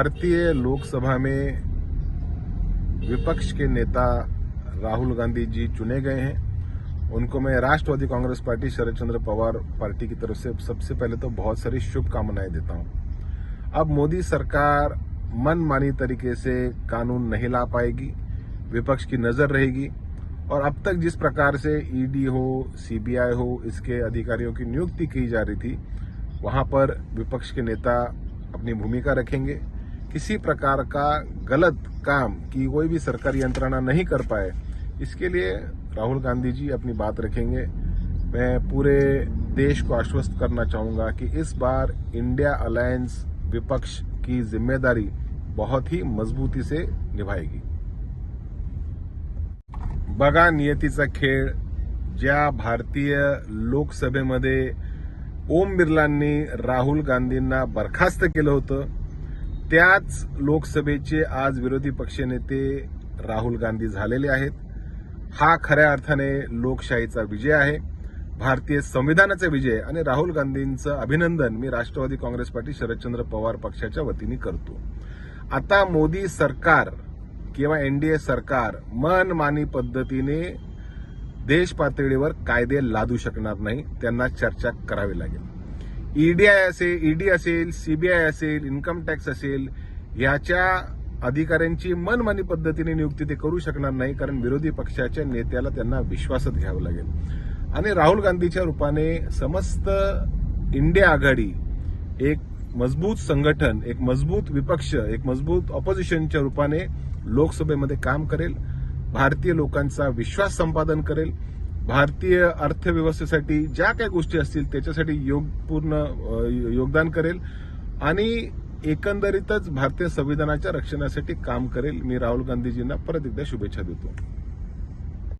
भारतीय लोकसभा में विपक्ष के नेता राहुल गांधी जी चुने गए हैं। उनको मैं Rashtrawadi Congress party Sharad Chandra Pawar party की तरफ़ से सबसे पहले तो बहुत सारी शुभकामनाएँ देता हूँ। अब मोदी सरकार मनमानी तरीके से कानून नहीं ला पाएगी, विपक्ष की नज़र रहेगी, और अब तक जिस प्रकार से ईडी हो, सीबीआई हो, इसके अधिकारियों की नियुक्ति की जा रही थी, वहाँ पर विपक्ष के नेता अपनी भूमिका रखेंगे। किसी प्रकार का गलत काम की कोई भी सरकारी यंत्रणा नहीं कर पाए, इसके लिए राहुल गांधी जी अपनी बात रखेंगे। मैं पूरे देश को आश्वस्त करना चाहूँगा कि इस बार इंडिया अलायंस विपक्ष की ज़िम्मेदारी बहुत ही मजबूती से निभाएगी। बघा नियतीचा खेळ ज्या भारतीय लोकसभेमध्ये ओम बिर्लांनी राहुल गांधींना बरखास्त केलं होतं। त्याच लोकसभेचे आज विरोधी पक्षनेते राहुल गांधी झालेले आहेत. हा खऱ्या अर्थाने लोकशाहीचा विजय आहे. भारतीय संविधानाचा विजय आणि राहुल गांधींचं अभिनंदन मी राष्ट्रवादी काँग्रेस पार्टी शरदचंद्र पवार पक्षाच्या वतीने करतो. आता मोदी सरकार किंवा एनडीए सरकार मनमानी पद्धतीने देश पातळीवर कायदे लादू शकणार नाही त्यांना चर्चा करावी लागेल. ईडीआय असेल ईडी असेल सीबीआय असेल इन्कम टॅक्स असेल याच्या अधिकाऱ्यांची मनमानी पद्धतीने नियुक्ती ते करू शकणार नाही कारण विरोधी पक्षाच्या नेत्याला त्यांना विश्वासात घ्यावं लागेल. आणि राहुल गांधीच्या रूपाने समस्त इंडिया आघाडी एक मजबूत संघटन एक मजबूत विपक्ष एक मजबूत ऑपोजिशनच्या रूपाने लोकसभेमध्ये काम करेल भारतीय लोकांचा विश्वास संपादन करेल भारतीय अर्थव्यवस्थेसाठी ज्या काही गोष्टी असतील त्याच्यासाठी योगपूर्ण पूर्ण योगदान करेल आणि एकंदरीतच भारतीय संविधानाच्या रक्षणासाठी काम करेल. मी राहुल गांधीजींना परत एकदा शुभेच्छा देतो.